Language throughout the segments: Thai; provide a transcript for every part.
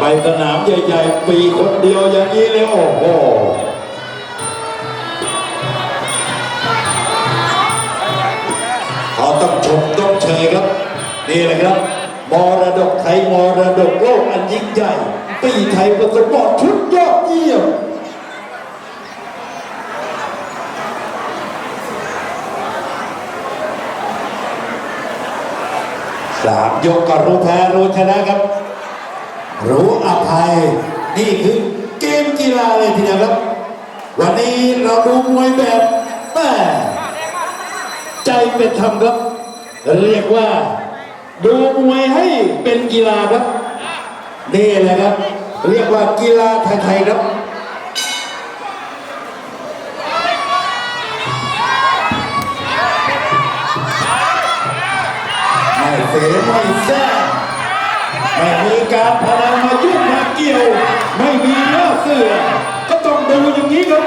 ไปสนามใหญ่ๆ ปีคนเดียวอย่างนี้เลยโอ้โหเขาต้องชมต้องเชยครับ นี่แหละครับ มรดกไทยมรดกโลกอันยิ่งใหญ่ ปีไทยประสบอชุดยอดเยี่ยมสามยกก็รู้แพ้รู้ชนะครับ รู้อภัย นี่คือเกมกีฬาเลยทีเดียวครับ วันนี้เราดูมวยแบบแม่ใจเป็นธรรมครับ เรียกว่า ดูมวยให้เป็นกีฬาครับ นี่แหละครับ เรียกว่ากีฬาไทยๆครับไม่เสียไม่แซ่ ไม่มีการพนันมายุ่งมาเกี่ยว ไม่มีเนื้อเสือก็ต้องดูอย่างนี้ครับ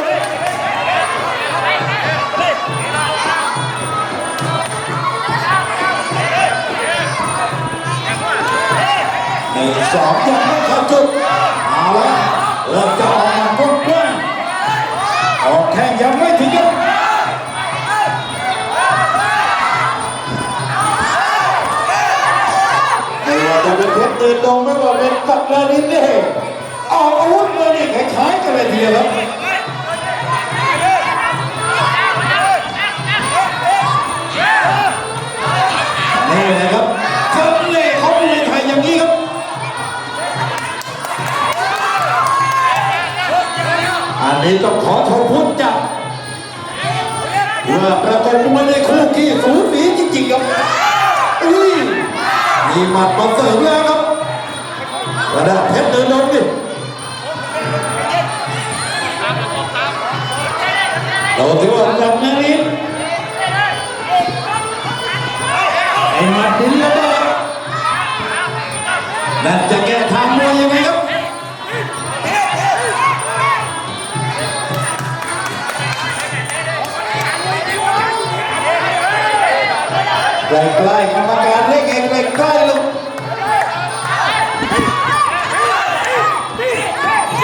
ในสองยังไม่เข้าจุดเอาละเริ่มจะออกมากว้างๆออกแค่ยังไม่ถึง ว่าจะเป็นเพชรเดินดงไม่ว่าเป็นกัปลาลินเนี่ยออกอาวุธมานี่คล้ายๆกันเลยทีเดียวครับนี่นะครับเสน่ห์ของมวยไทยอย่างนี้ครับอันนี้ต้องขอขอบคุณจากว่าประกบมวยในคู่ที่สูสีจริงๆครับอุ้ย มีหมัดมาเสริมแล้วครับระดับเพชรเดินดงดิเราถือว่าลำนานิดไอ้หมัดดินระเบิดนั่นจะแก้ ใกล้ๆกรรมการเรียกเองใกล้ๆลูก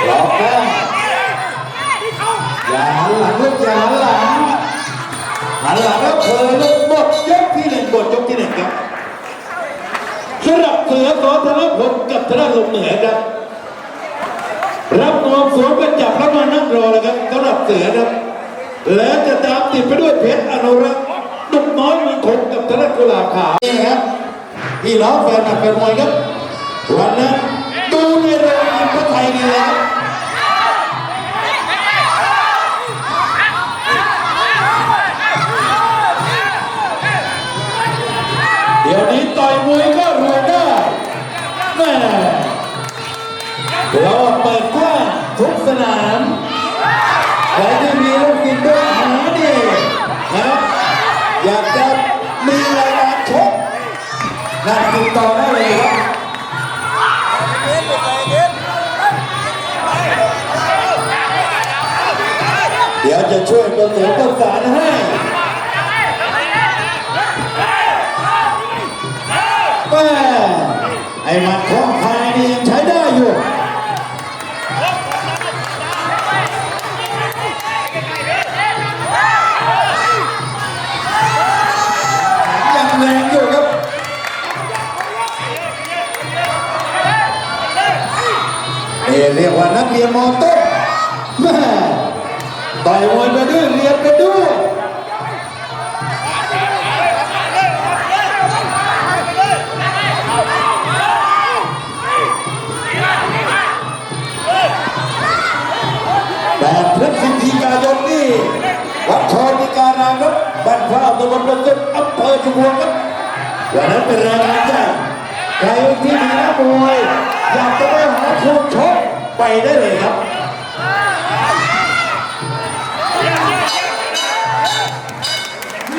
หลอกแก้มอย่าหันหลังลูกอย่าหันหลังหันหลังแล้วเคยลูกหมดยกที่หนึ่งหมดยกที่หนึ่งครับสำหรับเสือสอธนพลกับธนลมเหนือครับรับนวมสวมกันจับแล้วมานั่งรอเลยครับสำหรับเสือครับแล้วจะตามติดไปด้วยเพชรอนุรักษ์ ดุกน้อยมืองคงกับธนกุลาขาวนี่ครับพี่น้องแฟนหนักแฟนมวยครับวันนั้นดูในโรงยิมพระไทยนี่แหละเดี๋ยวนี้ต่อยมวยก็รวยได้แม่เราเปิดกว้างทุกสนามใครที่มีลูกศิษย์ด้วย นั่นติดต่อได้เลยครับเดี๋ยวจะช่วยประสานประสานให้แม่ไอ้มัดของพา เอ่เรียกว่านักเรียนมอต้นแม่ต่อยมวยไปด้วยเรียนไปด้วยแปดพฤศจิกายนนี่วัดทอนิการามครับบ้านข้าวตะบนประสุทธิ์อำเภอชุมพวงครับวันนั้นเป็นแรงงานใหญ่ใครที่มีนักมวยอยากจะไปหาคู่ชก ไปได้เลยครับ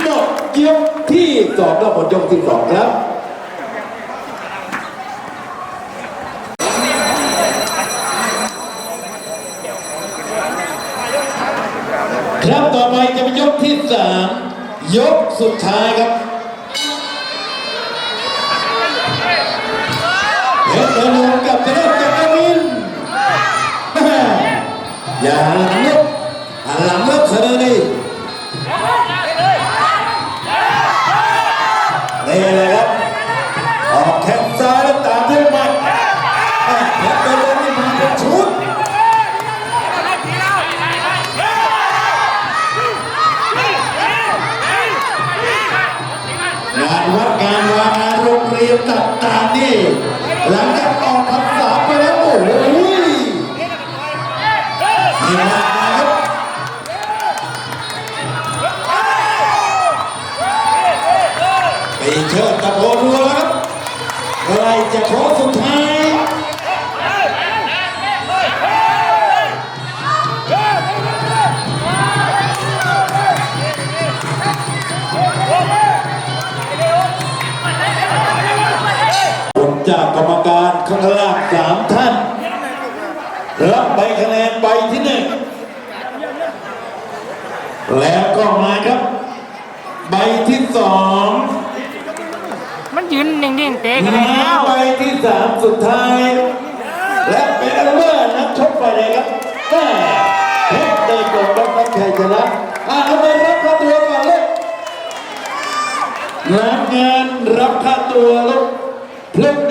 หมดยกที่สองแล้วหมดยกที่สองครับครับต่อไปจะเป็นยกที่สามยกสุดท้ายครับเพชรเดินกับจะได้จัก อย่าหันหลังลูกหันหลังแล้วเคยนี่เลยครับ ออกแข้งซ้ายแล้วตามด้วยหมัดอ่เรไปเลยนี่มาเป็นชุดงานวัดงานวางานโรงเรียนต่างๆนี่หลังจาก เชิดตะโกนรัวแล้วครับใครจะโค้งสุดท้ายจากกรรมการข้างล่างสามท่านรับใบคะแนนใบที่หนึ่งแล้วก็มาครับ ใบที่สอง ยืนนิ่งๆเตะกันมาแล้วใบที่สามสุดท้าย และเป็นอันว่านักชกไปเลยครับแม่เพชรเดินกดรับนักชัยชนะอะเอาไปรับค่าตัวก่อนเลยรับงานรับค่าตัวลูกพรุ่งนี้